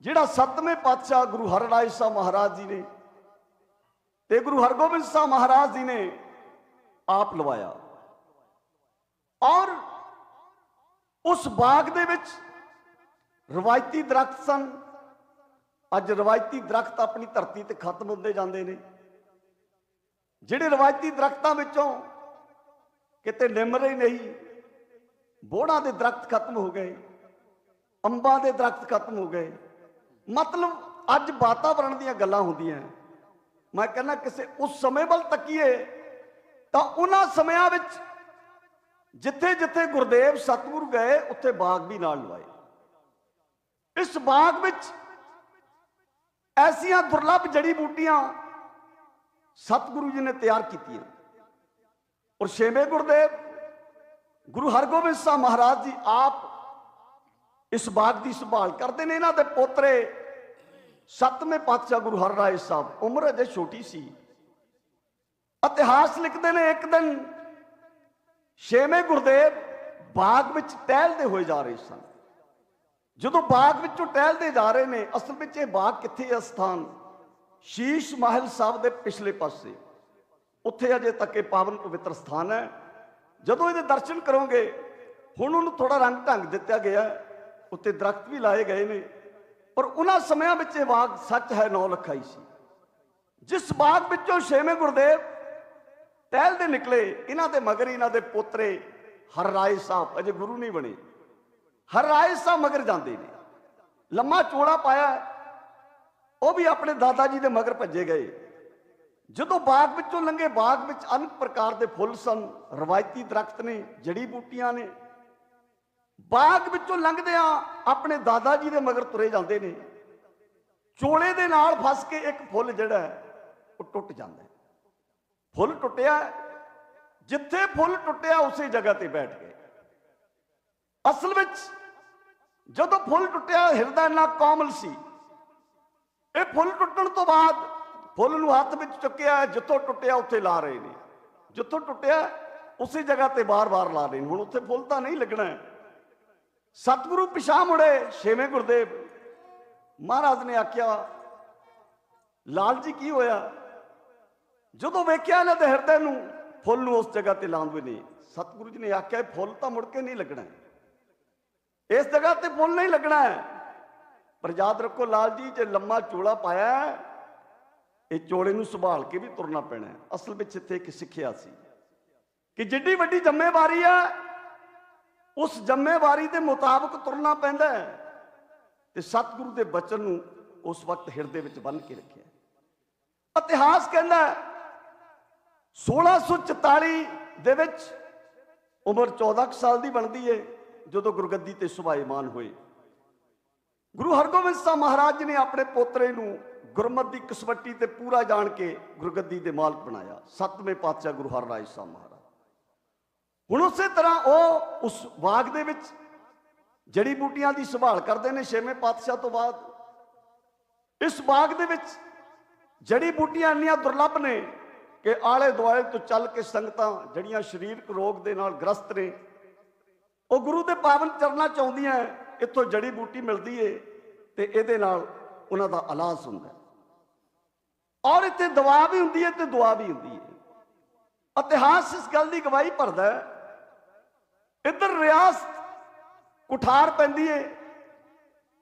ਜਿਹੜਾ ਸੱਤਵੇਂ ਪਾਤਸ਼ਾਹ ਗੁਰੂ ਹਰਿਰਾਏ ਸਾਹਿਬ ਮਹਾਰਾਜ ਜੀ ਨੇ ਤੇ ਗੁਰੂ ਹਰਗੋਬਿੰਦ ਸਾਹਿਬ ਮਹਾਰਾਜ ਜੀ ਨੇ ਆਪ ਲਵਾਇਆ। ਔਰ ਉਸ ਬਾਗ ਦੇ ਵਿੱਚ ਰਵਾਇਤੀ ਦਰਖਤ ਸਨ। ਅੱਜ ਰਵਾਇਤੀ ਦਰਖਤ ਆਪਣੀ ਧਰਤੀ ਤੇ ਖਤਮ ਹੁੰਦੇ ਜਾਂਦੇ ਨੇ। ਜਿਹੜੇ ਰਵਾਇਤੀ ਦਰਖਤਾਂ ਵਿੱਚੋਂ ਕਿਤੇ ਨਿੰਮ ਹੀ ਨਹੀਂ ਬੋੜਾਂ ਦੇ ਦਰਖਤ ਖਤਮ ਹੋ ਗਏ, ਅੰਬਾਂ ਦੇ ਦਰਖਤ ਖਤਮ ਹੋ ਗਏ। ਮਤਲਬ ਅੱਜ ਵਾਤਾਵਰਣ ਦੀਆਂ ਗੱਲਾਂ ਹੁੰਦੀਆਂ ਮੈਂ ਕਹਿੰਦਾ ਕਿਸੇ ਉਸ ਸਮੇਂ ਵੱਲ ਤੱਕੀਏ ਤਾਂ ਉਹਨਾਂ ਸਮਿਆਂ ਵਿੱਚ ਜਿੱਥੇ ਜਿੱਥੇ ਗੁਰਦੇਵ ਸਤਿਗੁਰੂ ਗਏ, ਉੱਥੇ ਬਾਗ ਵੀ ਨਾਲ ਲਵਾਏ। ਇਸ ਬਾਗ ਵਿੱਚ ਐਸੀਆਂ ਦੁਰਲੱਭ ਜੜੀ ਬੂਟੀਆਂ ਸਤਿਗੁਰੂ ਜੀ ਨੇ ਤਿਆਰ ਕੀਤੀਆਂ। ਔਰ ਛੇਵੇਂ ਗੁਰਦੇਵ, ਗੁਰੂ ਹਰਗੋਬਿੰਦ ਸਾਹਿਬ ਮਹਾਰਾਜ ਜੀ ਆਪ ਇਸ ਬਾਗ ਦੀ ਸੰਭਾਲ ਕਰਦੇ ਨੇ। ਇਹਨਾਂ ਦੇ ਪੋਤਰੇ ਸੱਤਵੇਂ ਪਾਤਸ਼ਾਹ ਗੁਰੂ ਹਰਰਾਏ ਸਾਹਿਬ, ਉਮਰ ਅਜੇ ਛੋਟੀ ਸੀ। ਇਤਿਹਾਸ ਲਿਖਦੇ ਨੇ ਇੱਕ ਦਿਨ, ਛੇਵੇਂ ਗੁਰਦੇਵ ਬਾਗ ਵਿੱਚ ਟਹਿਲਦੇ ਹੋਏ ਜਾ ਰਹੇ ਸਨ। ਜਦੋਂ ਬਾਗ ਵਿੱਚੋਂ ਟਹਿਲਦੇ ਜਾ ਰਹੇ ਨੇ, ਅਸਲ ਵਿੱਚ ਇਹ ਬਾਗ ਕਿੱਥੇ ਹੈ ਸਥਾਨ? ਸ਼ੀਸ਼ ਮਹਿਲ ਸਾਹਿਬ ਦੇ ਪਿਛਲੇ ਪਾਸੇ। ਉੱਥੇ ਅਜੇ ਤੱਕ ਇਹ ਪਾਵਨ ਪਵਿੱਤਰ ਸਥਾਨ ਹੈ। ਜਦੋਂ ਇਹਦੇ ਦਰਸ਼ਨ ਕਰੋਗੇ, ਹੁਣ ਉਹਨੂੰ ਥੋੜਾ ਰੰਗ ਢੰਗ ਦਿੱਤਾ ਗਿਆ ਹੈ। ਉੱਤੇ ਦਰਖਤ ਵੀ ਲਾਏ ਗਏ ਨੇ। ਪਰ ਉਹਨਾਂ ਸਮਿਆਂ ਵਿੱਚ ਇਹ ਬਾਗ ਸੱਚ ਹੈ, ਨੌ ਲੱਖਾਈ ਸੀ। ਜਿਸ ਬਾਗ ਵਿੱਚੋਂ ਛੇਵੇਂ ਗੁਰਦੇਵ ਟਹਿਲ ਦੇ ਨਿਕਲੇ, ਇਹਨਾਂ ਦੇ ਮਗਰ ਇਹਨਾਂ ਦੇ ਪੋਤਰੇ ਹਰ ਰਾਏ ਸਾਹਿਬ, ਅਜੇ ਗੁਰੂ ਨਹੀਂ ਬਣੇ। ਹਰ ਰਾਏ ਸਾਹਿਬ ਮਗਰ ਜਾਂਦੇ ਨੇ। ਲੰਮਾ ਚੋਲਾ ਪਾਇਆ ਉਹ ਵੀ ਆਪਣੇ ਦਾਦਾ ਜੀ ਦੇ ਮਗਰ ਭੱਜੇ ਗਏ। ਜਦੋਂ ਬਾਗ ਵਿੱਚੋਂ ਲੰਘੇ, ਬਾਗ ਵਿੱਚ ਅਨੇਕ ਪ੍ਰਕਾਰ ਦੇ ਫੁੱਲ ਸਨ, ਰਵਾਇਤੀ ਦਰਖਤ ਨੇ, ਜੜੀ ਬੂਟੀਆਂ ਨੇ ਬਾਗ ਵਿੱਚੋਂ ਲੰਘਦਿਆਂ ਆਪਣੇ ਦਾਦਾ ਜੀ ਦੇ ਮਗਰ ਤੁਰੇ ਜਾਂਦੇ ਨੇ। ਚੋਲੇ ਦੇ ਨਾਲ ਫਸ ਕੇ ਇੱਕ ਫੁੱਲ ਜਿਹੜਾ ਉਹ ਟੁੱਟ ਜਾਂਦਾ ਫੁੱਲ ਟੁੱਟਿਆ, ਜਿੱਥੇ ਫੁੱਲ ਟੁੱਟਿਆ, ਉਸੇ ਜਗ੍ਹਾ ਤੇ ਬੈਠ ਗਏ। ਅਸਲ ਵਿੱਚ ਜਦੋਂ ਫੁੱਲ ਟੁੱਟਿਆ, ਹਿਰਦਾ ਇੰਨਾ ਕੋਮਲ ਸੀ। ਇਹ ਫੁੱਲ ਟੁੱਟਣ ਤੋਂ ਬਾਅਦ ਫੁੱਲ ਨੂੰ ਹੱਥ ਵਿੱਚ ਚੁੱਕਿਆ, ਜਿੱਥੋਂ ਟੁੱਟਿਆ, ਉੱਥੇ ਲਾ ਰਹੇ ਨੇ। ਜਿੱਥੋਂ ਟੁੱਟਿਆ, ਉਸੇ ਜਗ੍ਹਾ ਤੇ ਬਾਰ-ਬਾਰ ਲਾ ਰਹੇ ਨੇ। ਹੁਣ ਉੱਥੇ ਫੁੱਲ ਤਾਂ ਨਹੀਂ ਲੱਗਣਾ ਸਤਿਗੁਰੂ ਪਿਛਾ ਮੁੜੇ ਛੇਵੇਂ ਗੁਰਦੇਵ। ਮਹਾਰਾਜ ਨੇ ਆਖਿਆ, ਲਾਲ ਜੀ ਕੀ ਹੋਇਆ? ਜਦੋਂ ਵੇਖਿਆ ਇਹਨਾਂ ਦੇ ਹਿਰਦੇ ਨੂੰ, ਫੁੱਲ ਨੂੰ ਉਸ ਜਗ੍ਹਾ ਤੇ ਲਾਉਂਦੇ ਨੇ। ਸਤਿਗੁਰੂ ਜੀ ਨੇ ਆਖਿਆ ਫੁੱਲ ਤਾਂ ਮੁੜ ਕੇ ਨਹੀਂ ਲੱਗਣਾ ਇਸ ਜਗ੍ਹਾ ਤੇ ਫੁੱਲ ਨਹੀਂ ਲੱਗਣਾ ਹੈ। ਪਰ ਯਾਦ ਰੱਖੋ, ਲਾਲ ਜੀ ਜੇ ਲੰਮਾ ਚੋਲਾ ਪਾਇਆ ਇਹ ਚੋਲੇ ਨੂੰ ਸੰਭਾਲ ਕੇ ਵੀ ਤੁਰਨਾ ਪੈਣਾ ਅਸਲ ਵਿੱਚ ਇੱਥੇ ਇੱਕ ਸਿੱਖਿਆ ਸੀ ਕਿ ਜਿੱਡੀ ਵੱਡੀ ਜ਼ਿੰਮੇਵਾਰੀ ਹੈ ਉਸ ਜ਼ਿੰਮੇਵਾਰੀ ਦੇ ਮੁਤਾਬਕ ਤੁਰਨਾ ਪੈਂਦਾ ਹੈ। ਤੇ ਸਤਿਗੁਰੂ ਦੇ ਬਚਨ ਨੂੰ ਉਸ ਵਕਤ ਹਿਰਦੇ ਵਿੱਚ ਬੰਨ ਕੇ ਰੱਖਿਆ ਇਤਿਹਾਸ ਕਹਿੰਦਾ ਹੈ, 1644 ਦੇ ਵਿੱਚ ਉਮਰ 14 ਕੁ ਸਾਲ ਦੀ ਬਣਦੀ ਹੈ ਜਦੋਂ ਗੁਰਗੱਦੀ ਤੇ ਸੁਭਾਈਮਾਨ ਹੋਏ। ਗੁਰੂ ਹਰਗੋਬਿੰਦ ਸਾਹਿਬ ਮਹਾਰਾਜ ਜੀ ਨੇ ਆਪਣੇ ਪੋਤਰੇ ਨੂੰ ਗੁਰਮਤ ਦੀ ਕਸਵੱਟੀ ਤੇ ਪੂਰਾ ਜਾਣ ਕੇ ਗੁਰਗੱਦੀ ਦੇ ਮਾਲਕ ਬਣਾਇਆ। ਸੱਤਵੇਂ ਪਾਤਸ਼ਾਹ ਗੁਰੂ ਹਰਰਾਏ ਸਾਹਿਬ ਮਹਾਰਾਜ। ਹੁਣ ਉਸੇ ਤਰ੍ਹਾਂ ਉਹ ਉਸ ਬਾਗ ਦੇ ਵਿੱਚ ਜੜੀ ਬੂਟੀਆਂ ਦੀ ਸੰਭਾਲ ਕਰਦੇ ਨੇ ਛੇਵੇਂ ਪਾਤਸ਼ਾਹ ਤੋਂ ਬਾਅਦ। ਇਸ ਬਾਗ ਦੇ ਵਿੱਚ ਜੜੀ ਬੂਟੀਆਂ ਇੰਨੀਆਂ ਦੁਰਲੱਭ ਨੇ ਕਿ ਆਲੇ ਦੁਆਲੇ ਤੋਂ ਚੱਲ ਕੇ ਸੰਗਤਾਂ ਜਿਹੜੀਆਂ ਸਰੀਰਕ ਰੋਗ ਦੇ ਨਾਲ ਗ੍ਰਸਤ ਨੇ, ਉਹ ਗੁਰੂ ਦੇ ਪਾਵਨ ਚਰਨਾਂ ਚ ਆਉਂਦੀਆਂ ਇੱਥੋਂ ਜੜੀ ਬੂਟੀ ਮਿਲਦੀ ਏ ਤੇ ਇਹਦੇ ਨਾਲ ਉਹਨਾਂ ਦਾ ਇਲਾਜ ਹੁੰਦਾ ਔਰ ਇੱਥੇ ਦਵਾ ਵੀ ਹੁੰਦੀ ਹੈ ਤੇ ਦੁਆ ਵੀ ਹੁੰਦੀ ਹੈ ਇਤਿਹਾਸ ਇਸ ਗੱਲ ਦੀ ਗਵਾਹੀ ਭਰਦਾ ਹੈ ਇੱਧਰ ਰਿਆਸਤ ਕੁਠਾਰ ਪੈਂਦੀ ਏ।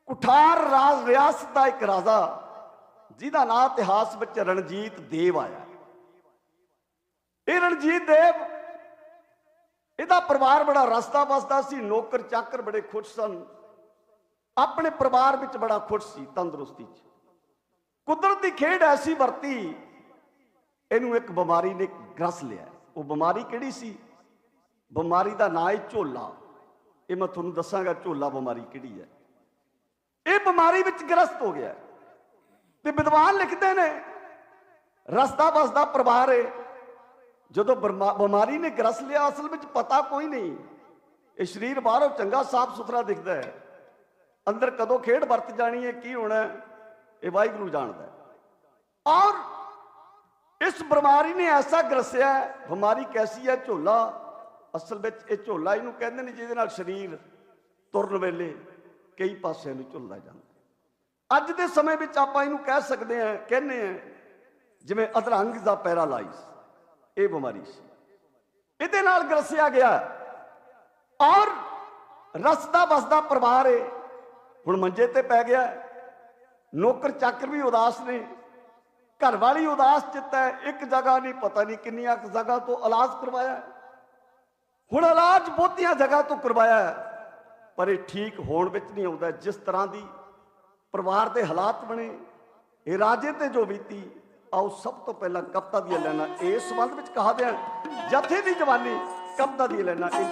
ਕੁਠਾਰ ਰਾਜ ਰਿਆਸਤ ਦਾ ਇੱਕ ਰਾਜਾ, ਜਿਹਦਾ ਨਾਂ ਇਤਿਹਾਸ ਵਿੱਚ ਰਣਜੀਤ ਦੇਵ ਆਇਆ। ਇਹ ਰਣਜੀਤ ਦੇਵ, ਇਹਦਾ ਪਰਿਵਾਰ ਬੜਾ ਰਸਤਾ ਬਸਦਾ ਸੀ, ਨੌਕਰ ਚਾਕਰ ਬੜੇ ਖੁਸ਼ ਸਨ। ਆਪਣੇ ਪਰਿਵਾਰ ਵਿੱਚ ਬੜਾ ਖੁਸ਼ ਸੀ, ਤੰਦਰੁਸਤੀ 'ਚ। ਕੁਦਰਤ ਦੀ ਖੇਡ ਐਸੀ ਵਰਤੀ, ਇਹਨੂੰ ਇੱਕ ਬਿਮਾਰੀ ਨੇ ਗ੍ਰਸ ਲਿਆ। ਉਹ ਬਿਮਾਰੀ ਕਿਹੜੀ ਸੀ? ਬਿਮਾਰੀ ਦਾ ਨਾਂ ਹੈ ਝੋਲਾ। ਇਹ ਮੈਂ ਤੁਹਾਨੂੰ ਦੱਸਾਂਗਾ ਝੋਲਾ ਬਿਮਾਰੀ ਕਿਹੜੀ ਹੈ। ਇਹ ਬਿਮਾਰੀ ਵਿੱਚ ਗ੍ਰਸਤ ਹੋ ਗਿਆ ਤੇ ਵਿਦਵਾਨ ਲਿਖਦੇ ਨੇ ਰਸਤਾ ਬਸਦਾ ਪਰਿਵਾਰ ਹੈ। ਜਦੋਂ ਬਰਮਾ- ਬਿਮਾਰੀ ਨੇ ਗ੍ਰਸ ਲਿਆ, ਅਸਲ ਵਿੱਚ ਪਤਾ ਕੋਈ ਨਹੀਂ। ਇਹ ਸਰੀਰ ਬਾਹਰੋਂ ਚੰਗਾ, ਸਾਫ਼ ਸੁਥਰਾ ਦਿਖਦਾ ਹੈ। ਅੰਦਰ ਕਦੋਂ ਖੇਡ ਵਰਤ ਜਾਣੀ ਹੈ, ਕੀ ਹੋਣਾ ਇਹ ਵਾਹਿਗੁਰੂ ਜਾਣਦਾ ਔਰ ਇਸ ਬਿਮਾਰੀ ਨੇ ਐਸਾ ਗ੍ਰਸਿਆ ਬਿਮਾਰੀ ਕੈਸੀ ਹੈ, ਝੋਲਾ। ਅਸਲ ਵਿੱਚ ਇਹ ਝੋਲਾ ਇਹਨੂੰ ਕਹਿੰਦੇ ਨੇ ਜਿਹਦੇ ਨਾਲ ਸਰੀਰ ਤੁਰਨ ਵੇਲੇ ਕਈ ਪਾਸਿਆਂ ਨੂੰ ਝੁੱਲਦਾ ਜਾਂਦਾ ਅੱਜ ਦੇ ਸਮੇਂ ਵਿੱਚ ਆਪਾਂ ਇਹਨੂੰ ਕਹਿ ਸਕਦੇ ਹਾਂ, ਕਹਿੰਦੇ ਹਾਂ, ਜਿਵੇਂ ਅਧਰੰਗ ਦਾ ਪੈਰਾਲਾਈਜ਼, ਇਹ ਬਿਮਾਰੀ ਸੀ। ਇਹਦੇ ਨਾਲ ਗਰਸਿਆ ਗਿਆ ਔਰ ਰਸਦਾ ਬਸਦਾ ਪਰਿਵਾਰ ਏ। ਹੁਣ ਮੰਜੇ ਤੇ ਪੈ ਗਿਆ, ਨੌਕਰ ਚਾਕਰ ਵੀ ਉਦਾਸ ਨੇ ਘਰ ਵਾਲੀ ਉਦਾਸ ਚਿੱਤ ਹੈ, ਇੱਕ ਜਗ੍ਹਾ ਨਹੀਂ, ਪਤਾ ਨਹੀਂ ਕਿੰਨੀਆਂ ਕੁ ਜਗ੍ਹਾ ਤੋਂ ਇਲਾਜ ਕਰਵਾਇਆ। ਹੁਣ ਇਲਾਜ ਬਹੁਤੀਆਂ ਜਗ੍ਹਾ ਤੋਂ ਕਰਵਾਇਆ ਪਰ ਇਹ ਠੀਕ ਹੋਣ ਵਿੱਚ ਨਹੀਂ ਆਉਂਦਾ। ਜਿਸ ਤਰ੍ਹਾਂ ਦੀ ਪਰਿਵਾਰ ਦੇ ਹਾਲਾਤ ਬਣੇ, ਇਹ ਰਾਜੇ ਤੇ ਜੋ ਬੀਤੀ, ਆਓ ਸਭ ਤੋਂ ਪਹਿਲਾਂ ਕਪਤਾ ਦੀਆਂ ਲੈਣਾ ਇਸ ਸੰਬੰਧ ਵਿੱਚ ਕਹਾ ਦਿਆਂ, ਜਥੇ ਦੀ ਜਵਾਨੀ ਕਪਤਾ ਦੀ ਲੈਣਾ ਇਹ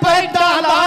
ਕਹਿੰਦੇ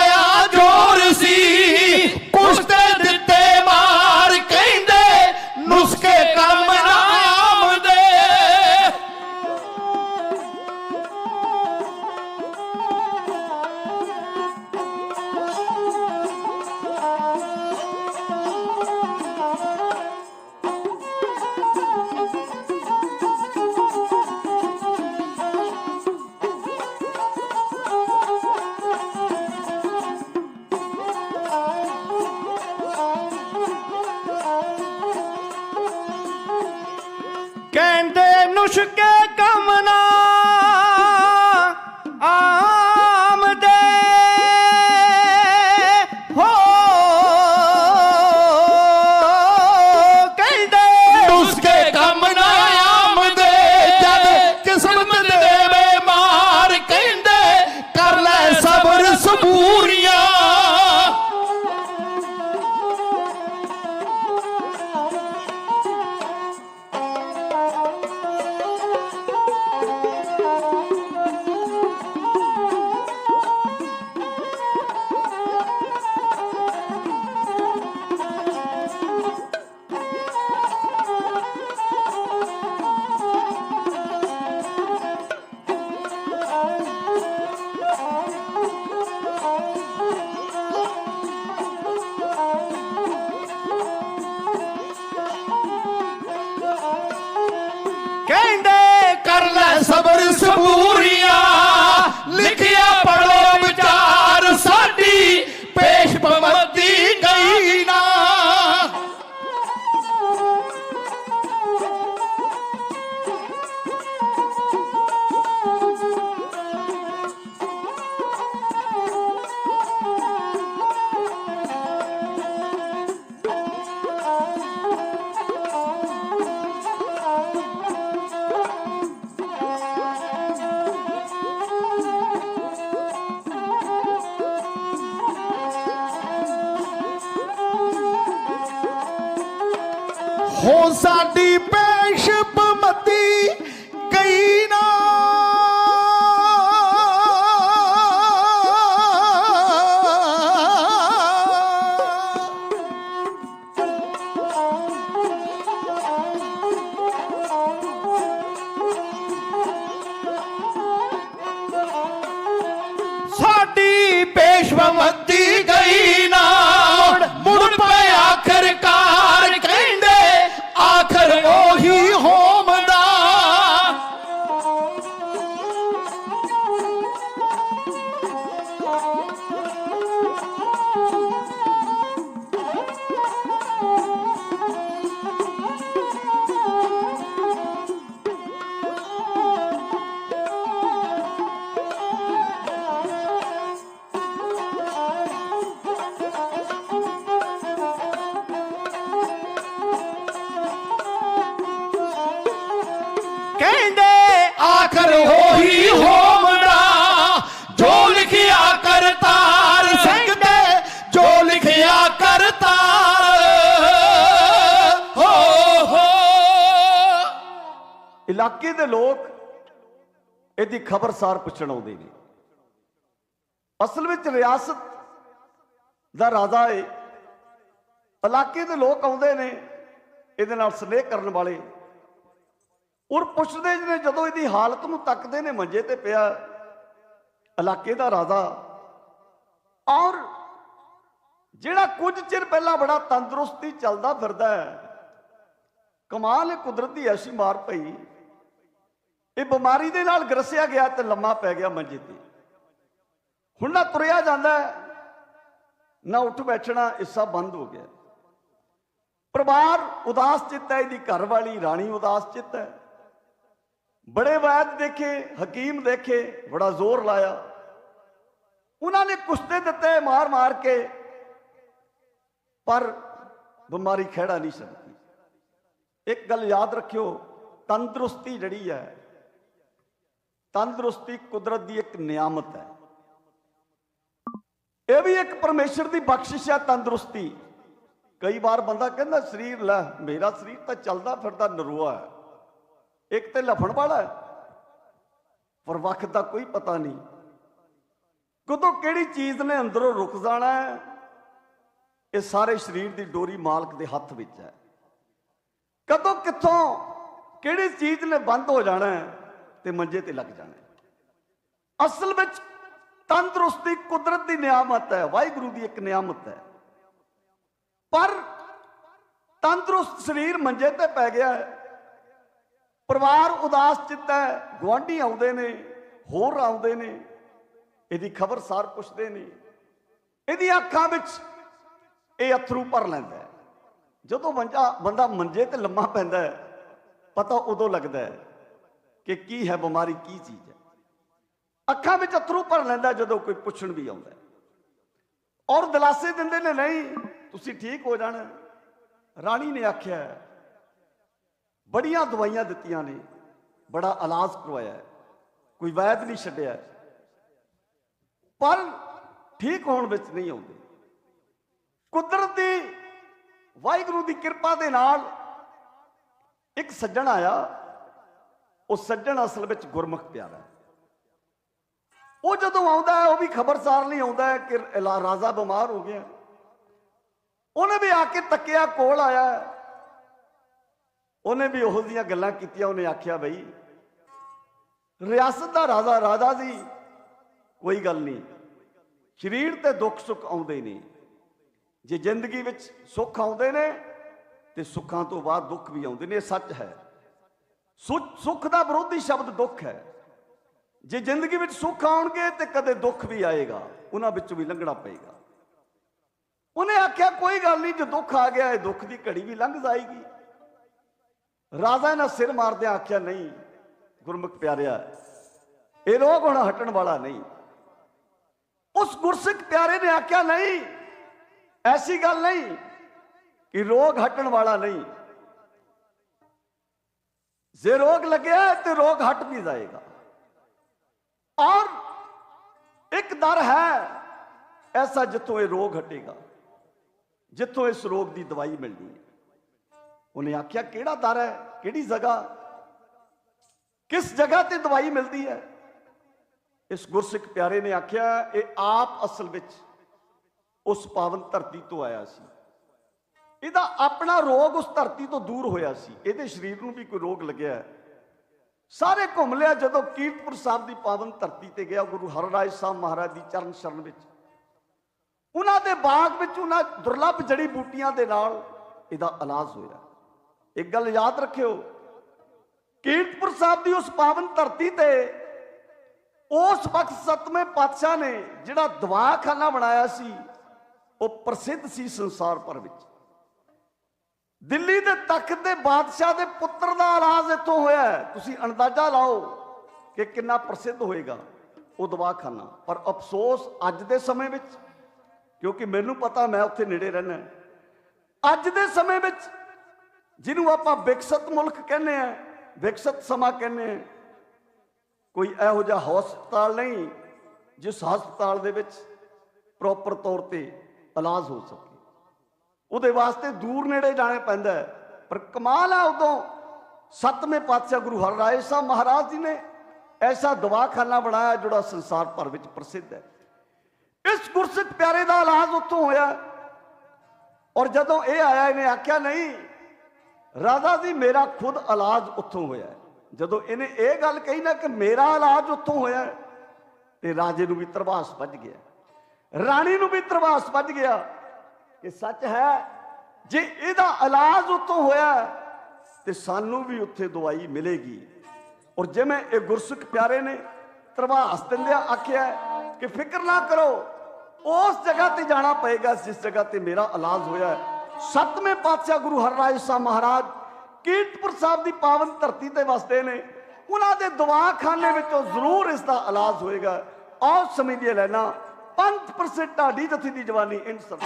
രൂപമധ്യ ਇਲਾਕੇ ਦੇ ਲੋਕ ਇਹਦੀ ਖਬਰਸਾਰ ਪੁੱਛਣ ਆਉਂਦੇ ਨੇ। ਅਸਲ ਵਿੱਚ ਰਿਆਸਤ ਦਾ ਰਾਜਾ ਏ। ਇਲਾਕੇ ਦੇ ਲੋਕ ਆਉਂਦੇ ਨੇ ਇਹਦੇ ਨਾਲ ਸਨੇਹ ਕਰਨ ਵਾਲੇ। ਔਰ ਪੁੱਛਦੇ ਨੇ ਜਦੋਂ ਇਹਦੀ ਹਾਲਤ ਨੂੰ ਤੱਕਦੇ ਨੇ ਮੰਜੇ ਤੇ ਪਿਆ ਇਲਾਕੇ ਦਾ ਰਾਜਾ। ਔਰ ਜਿਹੜਾ ਕੁਝ ਚਿਰ ਪਹਿਲਾਂ ਬੜਾ ਤੰਦਰੁਸਤੀ ਚੱਲਦਾ ਫਿਰਦਾ ਹੈ, ਕਮਾਲ ਹੈ ਕੁਦਰਤ ਦੀ ਐਸੀ ਮਾਰ ਪਈ। ਇਹ ਬਿਮਾਰੀ ਦੇ ਨਾਲ ਗਰਸਿਆ ਗਿਆ ਤੇ ਲੰਮਾ ਪੈ ਗਿਆ ਮੰਜੇ ਤੇ ਹੁਣ ਨਾ ਤੁਰਿਆ ਜਾਂਦਾ ਨਾ ਉੱਠ ਬੈਠਣਾ ਹਿੱਸਾ ਬੰਦ ਹੋ ਗਿਆ। ਪਰਿਵਾਰ ਉਦਾਸ ਚਿੱਤ ਹੈ, ਇਹਦੀ ਘਰ ਵਾਲੀ ਰਾਣੀ ਉਦਾਸ ਚਿੱਤ ਹੈ। ਬੜੇ ਵੈਦ ਦੇਖੇ, ਹਕੀਮ ਦੇਖੇ, ਬੜਾ ਜ਼ੋਰ ਲਾਇਆ। ਉਹਨਾਂ ਨੇ ਕੁਸ਼ਤੇ ਦਿੱਤੇ ਮਾਰ ਮਾਰ ਕੇ, ਪਰ ਬਿਮਾਰੀ ਖਹਿੜਾ ਨਹੀਂ ਸਕਦੀ। ਇੱਕ ਗੱਲ ਯਾਦ ਰੱਖਿਓ, ਤੰਦਰੁਸਤੀ ਜਿਹੜੀ ਹੈ ਤੰਦਰੁਸਤੀ ਕੁਦਰਤ ਦੀ ਇੱਕ ਨਿਆਮਤ ਹੈ। ਇਹ ਵੀ ਇੱਕ ਪਰਮੇਸ਼ਰ ਦੀ ਬਖਸ਼ਿਸ਼ ਹੈ ਤੰਦਰੁਸਤੀ। ਕਈ ਵਾਰ ਬੰਦਾ ਕਹਿੰਦਾ, ਸਰੀਰ ਲੈ, ਮੇਰਾ ਸਰੀਰ ਤਾਂ ਚੱਲਦਾ ਫਿਰਦਾ ਨਰੂਆ ਹੈ। ਇੱਕ ਤੇ ਲਫਣ ਵਾਲਾ ਹੈ, ਪਰ ਵਕਤ ਦਾ ਕੋਈ ਪਤਾ ਨਹੀਂ। ਕਦੋਂ ਕਿਹੜੀ ਚੀਜ਼ ਨੇ ਅੰਦਰੋਂ ਰੁਕ ਜਾਣਾ ਹੈ, ਇਹ ਸਾਰੇ ਸਰੀਰ ਦੀ ਡੋਰੀ ਮਾਲਕ ਦੇ ਹੱਥ ਵਿੱਚ ਹੈ। ਕਦੋਂ ਕਿੱਥੋਂ ਕਿਹੜੀ ਚੀਜ਼ ਨੇ ਬੰਦ ਹੋ ਜਾਣਾ ਹੈ ਤੇ ਮੰਜੇ ਤੇ ਲੱਗ ਜਾਣਾ ਅਸਲ ਵਿੱਚ ਤੰਦਰੁਸਤੀ ਕੁਦਰਤ ਦੀ ਨਿਆਮਤ ਹੈ, ਵਾਹਿਗੁਰੂ ਦੀ ਇੱਕ ਨਿਆਮਤ ਹੈ। ਪਰ ਤੰਦਰੁਸਤ ਸਰੀਰ ਮੰਜੇ ਤੇ ਪੈ ਗਿਆ ਹੈ। ਪਰਿਵਾਰ ਉਦਾਸ ਚਿੱਤ ਹੈ, ਗੁਆਂਢੀ ਆਉਂਦੇ ਨੇ, ਹੋਰ ਆਉਂਦੇ ਨੇ, ਇਹਦੀ ਖਬਰਸਾਰ ਪੁੱਛਦੇ ਨੇ। ਇਹਦੀਆਂ ਅੱਖਾਂ ਵਿੱਚ ਇਹ ਅਥਰੂ ਭਰ ਲੈਂਦਾ ਜਦੋਂ ਬੰਦਾ ਬੰਦਾ ਮੰਜੇ ਤੇ ਲੰਮਾ ਪੈਂਦਾ ਹੈ, ਪਤਾ ਉਦੋਂ ਲੱਗਦਾ ਹੈ ਕਿ ਕੀ ਹੈ ਬਿਮਾਰੀ, ਕੀ ਚੀਜ਼ ਹੈ। ਅੱਖਾਂ ਵਿੱਚ ਅਥਰੂ ਭਰ ਲੈਂਦਾ ਜਦੋਂ ਕੋਈ ਪੁੱਛਣ ਵੀ ਆਉਂਦਾ ਔਰ ਦਿਲਾਸੇ ਦਿੰਦੇ ਨੇ, ਨਹੀਂ, ਤੁਸੀਂ ਠੀਕ ਹੋ ਜਾਣਾ। ਰਾਣੀ ਨੇ ਆਖਿਆ, ਬੜੀਆਂ ਦਵਾਈਆਂ ਦਿੱਤੀਆਂ ਨੇ, ਬੜਾ ਇਲਾਜ ਕਰਵਾਇਆ ਕੋਈ ਵੈਦ ਨਹੀਂ ਛੱਡਿਆ ਪਰ ਠੀਕ ਹੋਣ ਵਿੱਚ ਨਹੀਂ ਆਉਂਦੇ। ਕੁਦਰਤ ਦੀ ਵਾਹਿਗੁਰੂ ਦੀ ਕਿਰਪਾ ਦੇ ਨਾਲ ਇੱਕ ਸੱਜਣ ਆਇਆ ਉਹ ਸੱਜਣ ਅਸਲ ਵਿੱਚ ਗੁਰਮੁਖ ਪਿਆਰਾ ਹੈ। ਉਹ ਜਦੋਂ ਆਉਂਦਾ ਹੈ, ਉਹ ਵੀ ਖਬਰਸਾਰ ਲਈ ਆਉਂਦਾ ਹੈ ਕਿ ਇਲਾ- ਰਾਜਾ ਬਿਮਾਰ ਹੋ ਗਿਆ। ਉਹਨੇ ਵੀ ਆ ਕੇ ਤੱਕਿਆ, ਕੋਲ ਆਇਆ। ਉਹਨੇ ਵੀ ਉਹ ਜਿਹੀਆਂ ਗੱਲਾਂ ਕੀਤੀਆਂ, ਉਹਨੇ ਆਖਿਆ ਬਈ, ਰਿਆਸਤ ਦਾ ਰਾਜਾ ਰਾਜਾ ਜੀ, ਕੋਈ ਗੱਲ ਨਹੀਂ। ਸਰੀਰ ਤੇ ਦੁੱਖ ਸੁੱਖ ਆਉਂਦੇ ਨੇ ਜੇ ਜ਼ਿੰਦਗੀ ਵਿੱਚ ਸੁੱਖ ਆਉਂਦੇ ਨੇ, ਤੇ ਸੁੱਖਾਂ ਤੋਂ ਬਾਅਦ ਦੁੱਖ ਵੀ ਆਉਂਦੇ ਨੇ, ਇਹ ਸੱਚ ਹੈ। ਸੁੱਖ ਦਾ ਵਿਰੋਧੀ ਸ਼ਬਦ ਦੁੱਖ ਹੈ। ਜੇ ਜ਼ਿੰਦਗੀ ਵਿੱਚ ਸੁੱਖ ਆਉਣਗੇ ਤੇ ਕਦੇ ਦੁੱਖ ਵੀ ਆਏਗਾ, ਉਹਨਾਂ ਵਿੱਚੋਂ ਵੀ ਲੰਘਣਾ ਪਏਗਾ। ਉਹਨੇ ਆਖਿਆ, ਕੋਈ ਗੱਲ ਨਹੀਂ, ਜੇ ਦੁੱਖ ਆ ਗਿਆ, ਇਹ ਦੁੱਖ ਦੀ ਘੜੀ ਵੀ ਲੰਘ ਜਾਏਗੀ। ਰਾਜਾ ਨੇ ਸਿਰ ਮਾਰਦਿਆਂ ਆਖਿਆ, ਨਹੀਂ, ਗੁਰਮੁਖ ਪਿਆਰਿਆ, ਇਹ ਰੋਗ ਹੁਣ ਹਟਣ ਵਾਲਾ ਨਹੀਂ। ਉਸ ਗੁਰਸਿੱਖ ਪਿਆਰੇ ਨੇ ਆਖਿਆ, ਨਹੀਂ, ਐਸੀ ਗੱਲ ਨਹੀਂ ਕਿ ਰੋਗ ਹਟਣ ਵਾਲਾ ਨਹੀਂ। ਜੇ ਰੋਗ ਲੱਗਿਆ ਤੇ ਰੋਗ ਹਟ ਵੀ ਜਾਏਗਾ। ਔਰ ਇੱਕ ਦਰ ਹੈ, ਐਸਾ ਜਿੱਥੋਂ ਇਹ ਰੋਗ ਹਟੇਗਾ, ਜਿੱਥੋਂ ਇਸ ਰੋਗ ਦੀ ਦਵਾਈ ਮਿਲਣੀ ਹੈ। ਉਹਨੇ ਆਖਿਆ, ਕਿਹੜਾ ਦਰ ਹੈ? ਕਿਹੜੀ ਜਗ੍ਹਾ? ਕਿਸ ਜਗ੍ਹਾ ਤੇ ਦਵਾਈ ਮਿਲਦੀ ਹੈ? ਇਸ ਗੁਰਸਿੱਖ ਪਿਆਰੇ ਨੇ ਆਖਿਆ, ਇਹ ਆਪ ਅਸਲ ਵਿੱਚ ਉਸ ਪਾਵਨ ਧਰਤੀ ਤੋਂ ਆਇਆ ਸੀ। ਇਹਦਾ ਆਪਣਾ ਰੋਗ ਉਸ ਧਰਤੀ ਤੋਂ ਦੂਰ ਹੋਇਆ ਸੀ। ਇਹਦੇ ਸਰੀਰ ਨੂੰ ਵੀ ਕੋਈ ਰੋਗ ਲੱਗਿਆ ਸਾਰੇ ਘੁੰਮ ਲਿਆ ਜਦੋਂ ਕੀਰਤਪੁਰ ਸਾਹਿਬ ਦੀ ਪਾਵਨ ਧਰਤੀ ਤੇ ਗਿਆ ਗੁਰੂ ਹਰਰਾਏ ਸਾਹਿਬ ਮਹਾਰਾਜ ਦੀ ਚਰਨ ਸ਼ਰਨ ਵਿੱਚ। ਉਹਨਾਂ ਦੇ ਬਾਗ ਵਿੱਚ ਉਹਨਾਂ ਦੁਰਲੱਭ ਜੜੀ ਬੂਟੀਆਂ ਦੇ ਨਾਲ ਇਹਦਾ ਇਲਾਜ ਹੋਇਆ। ਇੱਕ ਗੱਲ ਯਾਦ ਰੱਖਿਓ, ਕੀਰਤਪੁਰ ਸਾਹਿਬ ਦੀ ਉਸ ਪਾਵਨ ਧਰਤੀ ਤੇ ਉਸ ਵਕਤ ਸਤਵੇਂ ਪਾਤਸ਼ਾਹ ਨੇ ਜਿਹੜਾ ਦਵਾਖਾਨਾ ਬਣਾਇਆ ਸੀ, ਉਹ ਪ੍ਰਸਿੱਧ ਸੀ ਸੰਸਾਰ ਭਰ ਵਿੱਚ। ਦਿੱਲੀ ਦੇ ਤਖਤ ਦੇ ਬਾਦਸ਼ਾਹ ਦੇ ਪੁੱਤਰ ਦਾ ਇਲਾਜ ਇੱਥੋਂ ਹੋਇਆ ਹੈ। ਤੁਸੀਂ ਅੰਦਾਜ਼ਾ ਲਾਓ ਕਿ ਕਿੰਨਾ ਪ੍ਰਸਿੱਧ ਹੋਏਗਾ ਉਹ ਦਵਾਖਾਨਾ। ਪਰ ਅਫਸੋਸ ਅੱਜ ਦੇ ਸਮੇਂ ਵਿੱਚ, ਕਿਉਂਕਿ ਮੈਨੂੰ ਪਤਾ ਮੈਂ ਉੱਥੇ ਨੇੜੇ ਰਹਿਣਾ ਅੱਜ ਦੇ ਸਮੇਂ ਵਿੱਚ ਜਿਹਨੂੰ ਆਪਾਂ ਵਿਕਸਿਤ ਮੁਲਕ ਕਹਿੰਦੇ ਆ ਵਿਕਸਿਤ ਸਮਾਂ ਕਹਿੰਦੇ ਆ ਕੋਈ ਇਹੋ ਜਿਹਾ ਹਸਪਤਾਲ ਨਹੀਂ ਜਿਸ ਹਸਪਤਾਲ ਦੇ ਵਿੱਚ ਪ੍ਰੋਪਰ ਤੌਰ ਤੇ ਇਲਾਜ ਹੋ ਸਕੇ। ਉਹਦੇ ਵਾਸਤੇ ਦੂਰ ਨੇੜੇ ਜਾਣਾ ਪੈਂਦਾ ਪਰ ਕਮਾਲ ਹੈ ਉਦੋਂ ਸਤਵੇਂ ਪਾਤਸ਼ਾਹ ਗੁਰੂ ਹਰਰਾਏ ਸਾਹਿਬ ਮਹਾਰਾਜ ਜੀ ਨੇ ਐਸਾ ਦਵਾਖਾਨਾ ਬਣਾਇਆ ਜਿਹੜਾ ਸੰਸਾਰ ਭਰ ਵਿੱਚ ਪ੍ਰਸਿੱਧ ਹੈ। ਇਸ ਗੁਰਸਿੱਖ ਪਿਆਰੇ ਦਾ ਇਲਾਜ ਉੱਥੋਂ ਹੋਇਆ। ਔਰ ਜਦੋਂ ਇਹ ਆਇਆ ਇਹਨੇ ਆਖਿਆ ਨਹੀਂ ਰਾਜਾ ਜੀ ਮੇਰਾ ਖੁਦ ਇਲਾਜ ਉੱਥੋਂ ਹੋਇਆ ਜਦੋਂ ਇਹਨੇ ਇਹ ਗੱਲ ਕਹੀ ਨਾ ਕਿ ਮੇਰਾ ਇਲਾਜ ਉੱਥੋਂ ਹੋਇਆ ਹੈ, ਤੇ ਰਾਜੇ ਨੂੰ ਵੀ ਤਰਵਾਸ ਵੱਜ ਗਿਆ। ਰਾਣੀ ਨੂੰ ਵੀ ਤਰਵਾਸ ਵੱਜ ਗਿਆ। ਕਿ ਸੱਚ ਹੈ ਜੇ ਇਹਦਾ ਇਲਾਜ ਉੱਥੋਂ ਹੋਇਆ ਹੈ, ਤੇ ਸਾਨੂੰ ਵੀ ਉੱਥੇ ਦਵਾਈ ਮਿਲੇਗੀ। ਔਰ ਜਿਵੇਂ ਇਹ ਗੁਰਸਿੱਖ ਪਿਆਰੇ ਨੇ ਤਰਵਾਸ ਦਿੰਦਿਆਂ ਆਖਿਆ ਕਿ ਫਿਕਰ ਨਾ ਕਰੋ ਉਸ ਜਗ੍ਹਾ ਤੇ ਜਾਣਾ ਪਏਗਾ ਜਿਸ ਜਗ੍ਹਾ ਤੇ ਮੇਰਾ ਇਲਾਜ ਹੋਇਆ ਹੈ। ਸਤਵੇਂ ਪਾਤਸ਼ਾਹ ਗੁਰੂ ਹਰਰਾਏ ਸਾਹਿਬ ਮਹਾਰਾਜ ਕੀਰਤਪੁਰ ਸਾਹਿਬ ਦੀ ਪਾਵਨ ਧਰਤੀ ਤੇ ਵਸਦੇ ਨੇ। ਉਹਨਾਂ ਦੇ ਦਵਾਖਾਨੇ ਵਿੱਚੋਂ ਜ਼ਰੂਰ ਇਸ ਦਾ ਇਲਾਜ ਹੋਏਗਾ। ਆਓ ਸਮਝੀਏ ਲੈਣਾ ਪੰਥ ਪ੍ਰਸਿੱਧ ਢਾਡੀ ਜਥੀ ਦੀ ਜਵਾਨੀ ਇਨ ਸਭ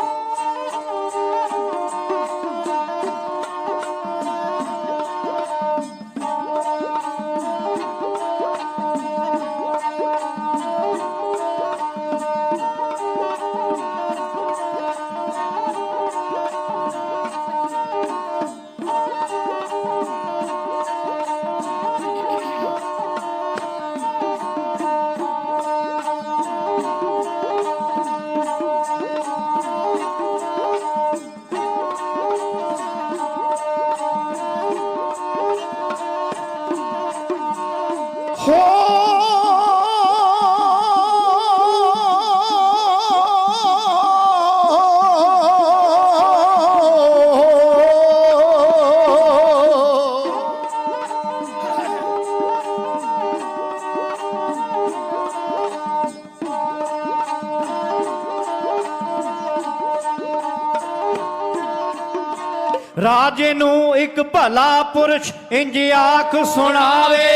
ਇੱਕ ਭਲਾ ਪੁਰਸ਼ ਇੰਜ ਆਖ ਸੁਣਾਵੇ।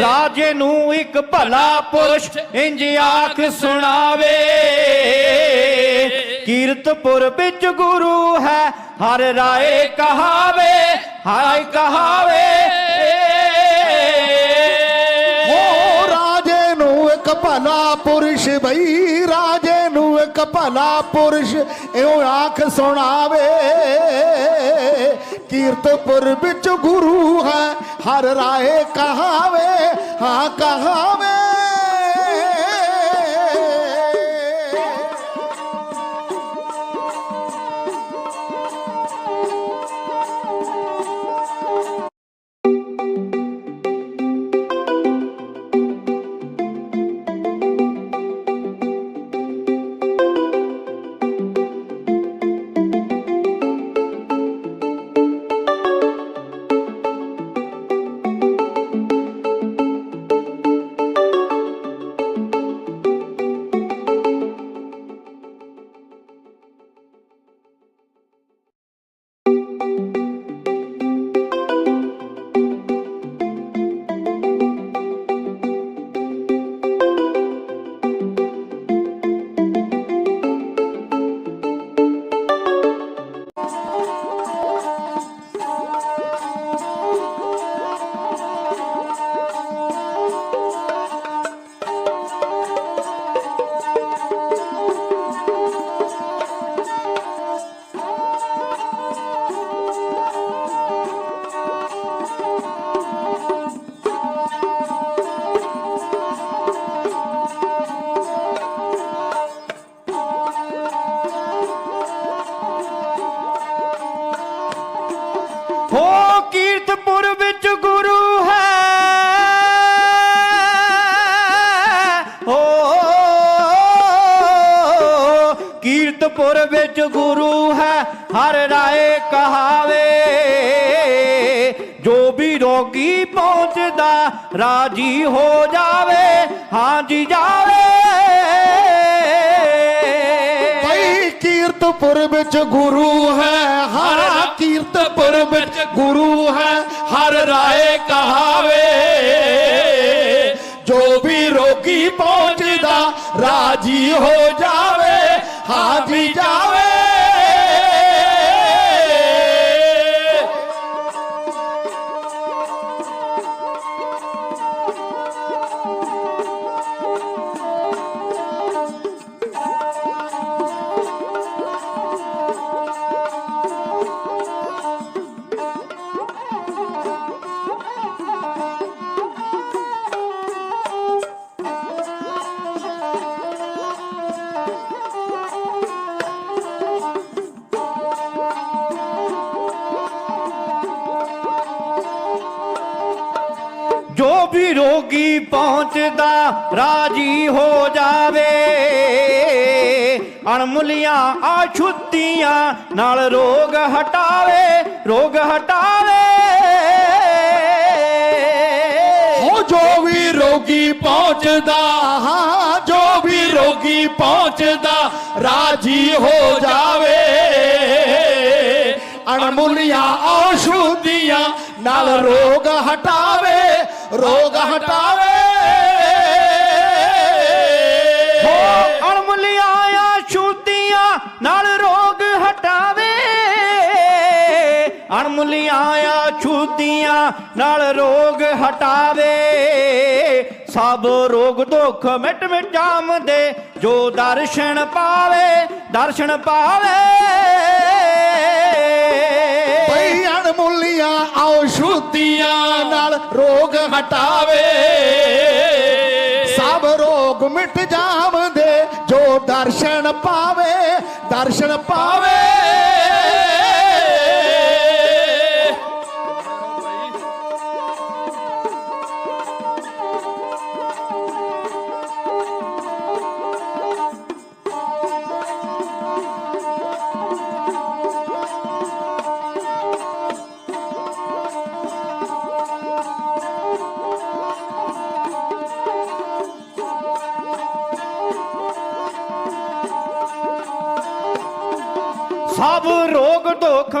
ਰਾਜੇ ਨੂੰ ਇੱਕ ਭਲਾ ਪੁਰਸ਼ ਇੰਜ ਆਖ ਸੁਣਾਵੇ। ਕੀਰਤਪੁਰ ਵਿੱਚ ਗੁਰੂ ਹੈ, ਹਰ ਰਾਏ ਕਹਾਵੇ, ਹਾਏ ਕਹਾਵੇ। ਹੋ ਰਾਜੇ ਨੂੰ ਇੱਕ ਭਲਾ ਪੁਰਸ਼ ਬਈ, ਰਾਜੇ ਨੂੰ ਇੱਕ ਭਲਾ ਪੁਰਸ਼, ਇਉਂ ਆਖ ਸੁਣਾਵੇ। ਕੀਰਤਪੁਰ ਵਿੱਚ ਗੁਰੂ ਹੈ ਹਰ ਰਾਏ ਕਹਾਵੇ ਹਾਂ ਕਹਾਵੇ ਰਾਜੀ ਹੋ ਜਾਵੇ, ਹਾਂਜੀ ਜਾਵੇ। ਭਾਈ ਕੀਰਤਪੁਰ ਵਿੱਚ ਗੁਰੂ ਹੈ ਹਾਂ ਕੀਰਤਪੁਰ ਵਿੱਚ ਗੁਰੂ ਹੈ, ਹਰ ਰਾਏ ਕਹਾਵੇ। ਜੋ ਵੀ ਰੋਗੀ ਪਹੁੰਚਦਾ, ਰਾਜੀ ਹੋ ਜਾਵੇ ਰੋਗੀ ਪਹੁੰਚਦਾ, ਹਾਂ, ਜੋ ਵੀ ਰੋਗੀ ਪਹੁੰਚਦਾ, ਰਾਜੀ ਹੋ ਜਾਵੇ। ਅਣਮੁੱਲੀਆਂ ਔਸ਼ਧੀਆਂ ਨਾਲ ਰੋਗ ਹਟਾਵੇ ਰੋਗ ਹਟਾਵੇ। ਅਣਮੁੱਲੀਆਂ ਔਸ਼ਧੀਆਂ ਨਾਲ ਰੋਗ ਹਟਾਵੇ। ਸਭ ਰੋਗ ਦੁੱਖ ਮਿਟ ਮਿਟ ਜਾਮਦੇ, ਜੋ ਦਰਸ਼ਨ ਪਾਵੇ ਦਰਸ਼ਨ ਪਾਵੇ। ਭਾਈ ਅਣਮੁੱਲੀਆਂ ਛੂਤੀਆਂ ਨਾਲ ਰੋਗ ਹਟਾਵੇ। ਸਭ ਰੋਗ ਮਿਟ ਜਾਵਦੇ ਜੋ ਦਰਸ਼ਨ ਪਾਵੇ ਦਰਸ਼ਨ ਪਾਵੇ।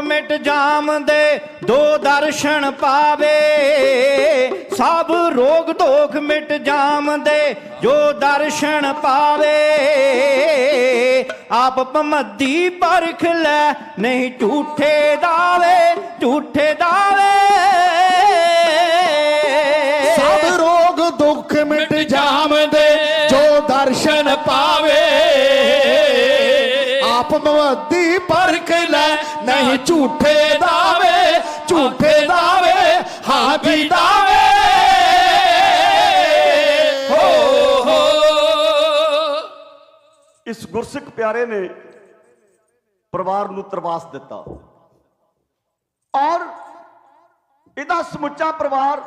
ਮਿਟ ਜਾਮਦੇ ਦੋ ਦਰਸ਼ਨ ਪਾਵੇ। ਸਭ ਰੋਗ ਦੁੱਖ ਮਿਟ ਜਾਮਦੇ ਜੋ ਦਰਸ਼ਨ ਪਾਵੇ। ਆਪ ਪਮੱਦੀ ਪਰਖ ਲੈ, ਨਹੀਂ ਝੂਠੇ ਦਾਵੇ ਝੂਠੇ ਦਾਵੇ। ਸਭ ਰੋਗ ਦੁੱਖ ਮਿਟ ਜਾਵਦੇ ਜੋ ਦਰਸ਼ਨ ਪਾਵੇ। ਆਪ ਮਵਦੀ ਪਰਖ ਲੈ ਨਹੀਂ ਝੂਠੇ ਦਾਵੇ ਝੂਠੇ ਦਾਵੇ ਹਾਜੀ ਦਾਵੇ ਹੋ ਹੋ। ਇਸ ਗੁਰਸਿੱਖ ਪਿਆਰੇ ਨੇ ਪਰਿਵਾਰ ਨੂੰ ਤਰਵਾਸ ਦਿੱਤਾ। ਔਰ ਇਹਦਾ ਸਮੁੱਚਾ ਪਰਿਵਾਰ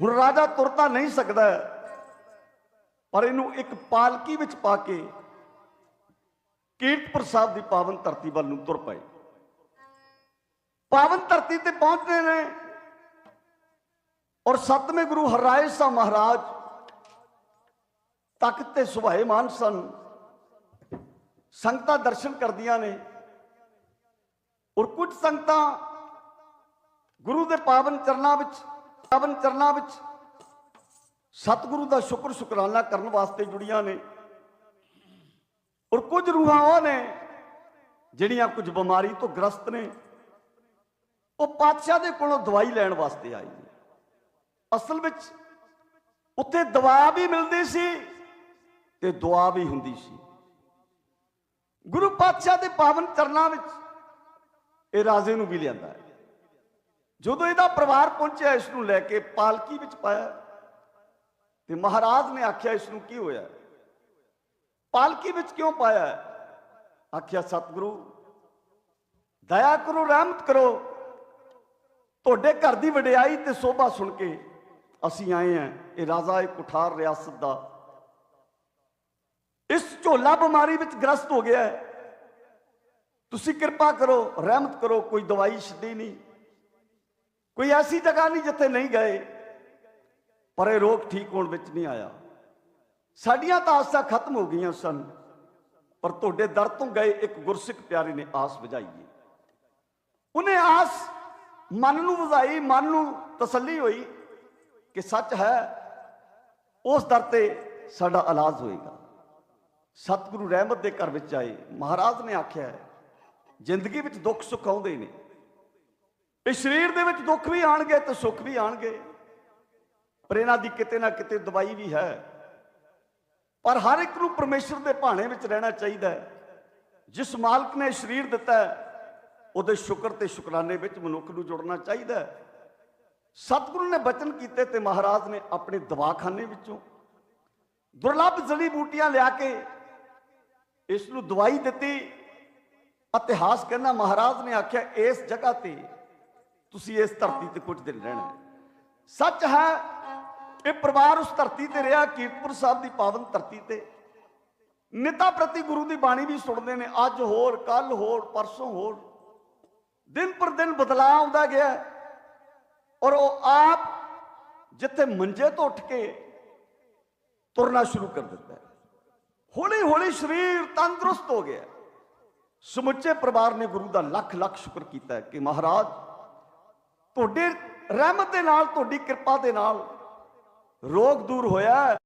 ਹੁਣ ਰਾਜਾ ਤੁਰਤਾ ਨਹੀਂ ਸਕਦਾ, ਪਰ ਇਹਨੂੰ ਇੱਕ ਪਾਲਕੀ ਵਿੱਚ ਪਾ ਕੇ ਕੀਰਤਪੁਰ ਸਾਹਿਬ ਦੀ ਪਾਵਨ ਧਰਤੀ ਵੱਲ ਨੂੰ ਤੁਰ ਪਏ। ਪਾਵਨ ਧਰਤੀ ਤੇ ਪਹੁੰਚਦੇ ਨੇ ਔਰ ਸਤਵੇਂ ਗੁਰੂ ਹਰਰਾਏ ਸਾਹਿਬ ਮਹਾਰਾਜ ਤਖਤ ਤੇ ਸੁਭਾਏਮਾਨ ਸਨ। ਸੰਗਤਾਂ ਦਰਸ਼ਨ ਕਰਦੀਆਂ ਨੇ ਔਰ ਕੁਝ ਸੰਗਤਾਂ ਗੁਰੂ ਦੇ ਪਾਵਨ ਚਰਨਾਂ ਵਿੱਚ, ਪਾਵਨ ਚਰਨਾਂ ਵਿੱਚ ਸਤਿਗੁਰੂ ਦਾ ਸ਼ੁਕਰ ਸ਼ੁਕਰਾਨਾ ਕਰਨ ਵਾਸਤੇ ਜੁੜੀਆਂ ਨੇ। ਔਰ ਕੁਝ ਰੂਹਾਂ ਉਹ ਨੇ ਜਿਹੜੀਆਂ ਕੁਝ ਬਿਮਾਰੀ ਤੋਂ ਗ੍ਰਸਤ ਨੇ। ਉਹ ਪਾਤਸ਼ਾਹ ਦੇ ਕੋਲੋਂ ਦਵਾਈ ਲੈਣ ਵਾਸਤੇ ਆਈ ਅਸਲ ਵਿੱਚ ਉੱਥੇ ਦਵਾ ਵੀ ਮਿਲਦੀ ਸੀ ਤੇ ਦੁਆ ਵੀ ਹੁੰਦੀ ਸੀ। ਗੁਰੂ ਪਾਤਸ਼ਾਹ ਦੇ ਪਾਵਨ ਚਰਨਾਂ ਵਿੱਚ ਇਹ ਰਾਜੇ ਨੂੰ ਵੀ ਲਿਆਂਦਾ ਹੈ। ਜਦੋਂ ਇਹਦਾ ਪਰਿਵਾਰ ਪਹੁੰਚਿਆ, ਇਸ ਨੂੰ ਲੈ ਕੇ ਪਾਲਕੀ ਵਿੱਚ ਪਾਇਆ ਤੇ ਮਹਾਰਾਜ ਨੇ ਆਖਿਆ, ਇਸ ਨੂੰ ਕੀ ਹੋਇਆ? ਪਾਲਕੀ ਵਿੱਚ ਕਿਉਂ ਪਾਇਆ ਆਖਿਆ ਸਤਿਗੁਰੂ ਦਇਆ ਕਰੋ ਰਹਿਮਤ ਕਰੋ ਤੁਹਾਡੇ ਘਰ ਦੀ ਵਡਿਆਈ ਤੇ ਸੋਭਾ ਸੁਣ ਕੇ ਅਸੀਂ ਆਏ ਆਂ ਇਹ ਰਾਜ਼ਾ ਇਹ ਕੁਠਾਰ ਰਿਆਸਤ ਦਾ ਇਸ ਝੋਲਾ ਬਿਮਾਰੀ ਵਿੱਚ ਗ੍ਰਸਤ ਹੋ ਗਿਆ ਹੈ ਤੁਸੀਂ ਕਿਰਪਾ ਕਰੋ ਰਹਿਮਤ ਕਰੋ ਕੋਈ ਦਵਾਈ ਛੱਡੀ ਨਹੀਂ ਕੋਈ ਐਸੀ ਜਗ੍ਹਾ ਨਹੀਂ ਜਿੱਥੇ ਨਹੀਂ ਗਏ ਪਰ ਇਹ ਰੋਗ ਠੀਕ ਹੋਣ ਵਿੱਚ ਨਹੀਂ ਆਇਆ ਸਾਡੀਆਂ ਤਾਂ ਆਸਾਂ ਖਤਮ ਹੋ ਗਈਆਂ ਸਨ ਪਰ ਤੁਹਾਡੇ ਦਰ ਤੋਂ ਗਏ ਇੱਕ ਗੁਰਸਿੱਖ ਪਿਆਰੇ ਨੇ ਆਸ ਵਜਾਈ ਉਹਨੇ ਆਸ ਮਨ ਨੂੰ ਵਜ਼ਾਈ ਮਨ ਨੂੰ ਤਸੱਲੀ ਹੋਈ ਕਿ ਸੱਚ ਹੈ ਉਸ ਦਰ ਤੇ ਸਾਡਾ ਇਲਾਜ ਹੋਏਗਾ। ਸਤਿਗੁਰੂ ਰਹਿਮਤ ਦੇ ਘਰ ਵਿੱਚ ਆਏ ਮਹਾਰਾਜ ਨੇ ਆਖਿਆ ਹੈ, ਜ਼ਿੰਦਗੀ ਵਿੱਚ ਦੁੱਖ ਸੁੱਖ ਆਉਂਦੇ ਨੇ। ਇਸ ਸਰੀਰ ਦੇ ਵਿੱਚ ਦੁੱਖ ਵੀ ਆਣਗੇ ਤੇ ਸੁੱਖ ਵੀ ਆਣਗੇ ਪਰ ਇਹਨਾਂ ਦੀ ਕਿਤੇ ਨਾ ਕਿਤੇ ਦਵਾਈ ਵੀ ਹੈ। ਪਰ ਹਰ ਇੱਕ ਨੂੰ ਪਰਮੇਸ਼ਰ ਦੇ ਭਾਣੇ ਵਿੱਚ ਰਹਿਣਾ ਚਾਹੀਦਾ ਹੈ। ਜਿਸ ਮਾਲਕ ਨੇ ਸਰੀਰ ਦਿੱਤਾ ਉਹਦੇ ਸ਼ੁਕਰ ਤੇ ਸ਼ੁਕਰਾਨੇ ਵਿੱਚ ਮਨੁੱਖ ਨੂੰ ਜੁੜਨਾ ਚਾਹੀਦਾ ਹੈ। ਸਤਿਗੁਰੂ ਨੇ ਬਚਨ ਕੀਤੇ ਤੇ ਮਹਾਰਾਜ ਨੇ ਆਪਣੇ ਦਵਾਖਾਨੇ ਵਿੱਚੋਂ ਦੁਰਲੱਭ ਜੜੀ ਬੂਟੀਆਂ ਲਿਆ ਕੇ ਇਸ ਨੂੰ ਦਵਾਈ ਦਿੱਤੀ। ਇਤਿਹਾਸ ਕਹਿੰਦਾ, ਮਹਾਰਾਜ ਨੇ ਆਖਿਆ, ਇਸ ਜਗ੍ਹਾ ਤੇ ਤੁਸੀਂ ਇਸ ਧਰਤੀ ਤੇ ਕੁਝ ਦਿਨ ਰਹਿਣਾ ਸੱਚ ਹੈ ਇਹ ਪਰਿਵਾਰ ਉਸ ਧਰਤੀ ਤੇ ਰਿਹਾ, ਕੀਰਤਪੁਰ ਸਾਹਿਬ ਦੀ ਪਾਵਨ ਧਰਤੀ ਤੇ। ਨਿਤਾ ਪ੍ਰਤੀ ਗੁਰੂ ਦੀ ਬਾਣੀ ਵੀ ਸੁਣਦੇ ਨੇ, ਅੱਜ ਹੋਰ ਕੱਲ ਹੋਰ, ਪਰਸੋਂ ਹੋਰ। ਦਿਨ ਪਰ ਦਿਨ ਬਦਲਾਅ ਆਉਂਦਾ ਗਿਆ। ਔਰ ਉਹ ਆਪ ਜਿੱਥੇ ਮੰਜੇ ਤੋਂ ਉੱਠ ਕੇ ਤੁਰਨਾ ਸ਼ੁਰੂ ਕਰ ਦਿੰਦਾ ਹੈ। ਹੌਲੀ ਹੌਲੀ ਸਰੀਰ ਤੰਦਰੁਸਤ ਹੋ ਗਿਆ। ਸਮੁੱਚੇ ਪਰਿਵਾਰ ਨੇ ਗੁਰੂ ਦਾ ਲੱਖ ਲੱਖ ਸ਼ੁਕਰ ਕੀਤਾ ਕਿ ਮਹਾਰਾਜ, ਤੁਹਾਡੇ ਰਹਿਮਤ ਦੇ ਨਾਲ, ਤੁਹਾਡੀ ਕਿਰਪਾ ਦੇ ਨਾਲ ਰੋਗ ਦੂਰ ਹੋਇਆ